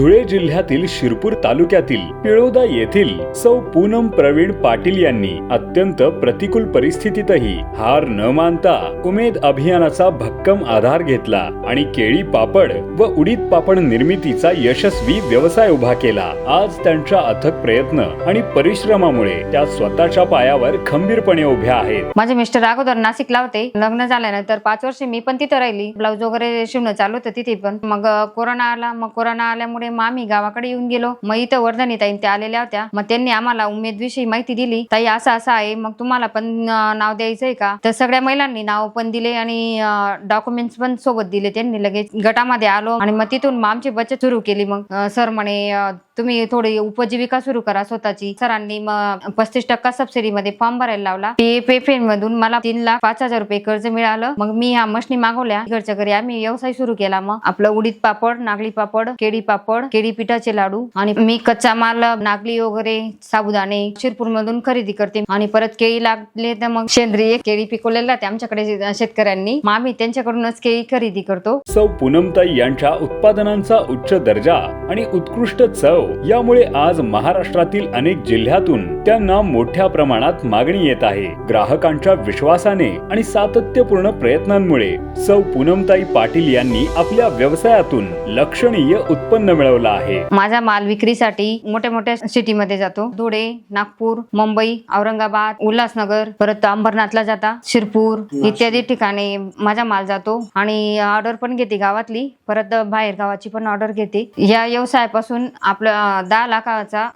धुळे जिल्ह्यातील शिरपूर तालुक्यातील पिळोदा येथील सौ पूनम प्रवीण पाटील यांनी अत्यंत प्रतिकूल परिस्थितीतही हार न मानता उमेद अभियानाचा भक्कम आधार घेतला आणि केळी पापड व उडीद पापड निर्मितीचा यशस्वी व्यवसाय उभा केला. आज त्यांच्या अथक प्रयत्न आणि परिश्रमामुळे त्या स्वतःच्या पायावर खंबीरपणे उभ्या आहेत. माझे मिस्टर अगोदर नाशिकला होते. लग्न झाल्यानंतर पाच वर्ष मी पण तिथं राहिली. ब्लाऊज वगैरे शिवणं चालू होतं तिथे पण. मग कोरोना आला मग कोरोना आल्यामुळे मग आम्ही गावाकडे येऊन गेलो. मग इथं वर्धनी ताई त्या आलेल्या होत्या. मग त्यांनी आम्हाला उमेदविषयी माहिती दिली. ताई असं असं आहे. मग तुम्हाला पण नाव नाव द्यायचंय का? तर सगळ्या महिलांनी नाव पण दिले आणि डॉक्युमेंट्स पण सोबत दिले त्यांनी. लगेच गटामध्ये आलो आणि मग तिथून मग आमची बचत सुरू केली. मग सर म्हणे तुम्ही थोडी उपजीविका सुरू करा स्वतःची. सरांनी मग पस्तीस टक्का सबसिडी मध्ये फॉर्म भरायला लावला. पीएफए मधून मला तीन लाख पाच हजार रुपये कर्ज मिळालं. मग मी ह्या मशनी मागवल्या. घरच्या घरी आम्ही व्यवसाय सुरू केला. मग आपलं उडीद पापड नागली पापड केळी पापड केळी पिठाचे लाडू आणि मी कच्चा माल नागली वगैरे साबुदाणे शिरपूर मधून खरेदी करते. आणि परत केळी लागले तर मग सेंद्रिय केळी पिकवलेल्या त्या आमच्याकडे शेतकऱ्यांनी. मग आम्ही त्यांच्याकडूनच केळी खरेदी करतो. सौ पूनमताई यांच्या उत्पादनांचा उच्च दर्जा आणि उत्कृष्ट चव यामुळे आज महाराष्ट्रातील अनेक जिल्ह्यातून त्यांना मोठ्या प्रमाणात मागणी येत आहे. ग्राहकांच्या विश्वासाने आणि सातत्यपूर्ण प्रयत्नांमुळे सौ पूनमताई पाटील यांनी आपल्या व्यवसायातून लक्षणीय उत्पन्न मिळवलं आहे. माझा माल विक्रीसाठी मोठ्या मोठ्या सिटीमध्ये जातो. धुळे नागपूर मुंबई औरंगाबाद उल्हासनगर परत अंबरनाथला जाता. शिरपूर इत्यादी ठिकाणी माझा माल जातो. आणि ऑर्डर पण घेते गावातली. परत बाहेर गावाची पण ऑर्डर घेते. या व्यवसायापासून आपलं दहा लाखाचा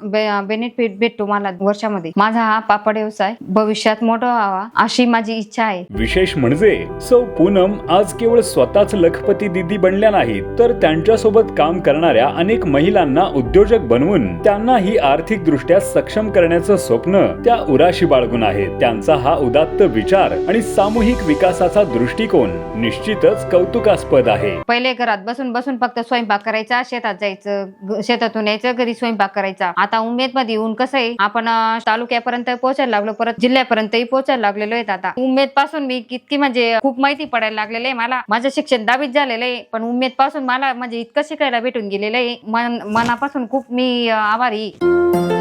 बेनिफिट भेटतो मला वर्षामध्ये. माझा हा पापड व्यवसाय भविष्यात मोठा व्हावा अशी माझी इच्छा आहे. विशेष म्हणजे सौ पूनम आज केवळ स्वतःच लखपती दिदी बनल्या नाहीत तर त्यांच्यासोबत काम करणाऱ्या अनेक महिलांना उद्योजक बनवून त्यांनाही आर्थिक दृष्ट्या सक्षम करण्याचं स्वप्न त्या उराशी बाळगून आहेत. त्यांचा हा उदात्त विचार आणि सामूहिक विकासाचा दृष्टिकोन निश्चितच कौतुकास्पद आहे. पहिले घरात बसून बसून फक्त स्वयंपाक करायचा शेतात जायचं शेतातून यायचं घरी स्वयंपाक करायचा. आता उमेदमध्ये येऊन कसं आहे? आपण तालुक्यापर्यंत पोहोचायला लागलो परत जिल्ह्यापर्यंतही पोहोचायला लागलेलो आहेत आता. उमेदपासून मी कितकी म्हणजे खूप माहिती पडायला लागलेली आहे मला. माझं शिक्षण दहावीत झालेलं आहे पण उमेदपासून मला म्हणजे इतकं शिकायला भेटून गेलेलं आहे. मन मनापासून खूप मी आभारी आहे.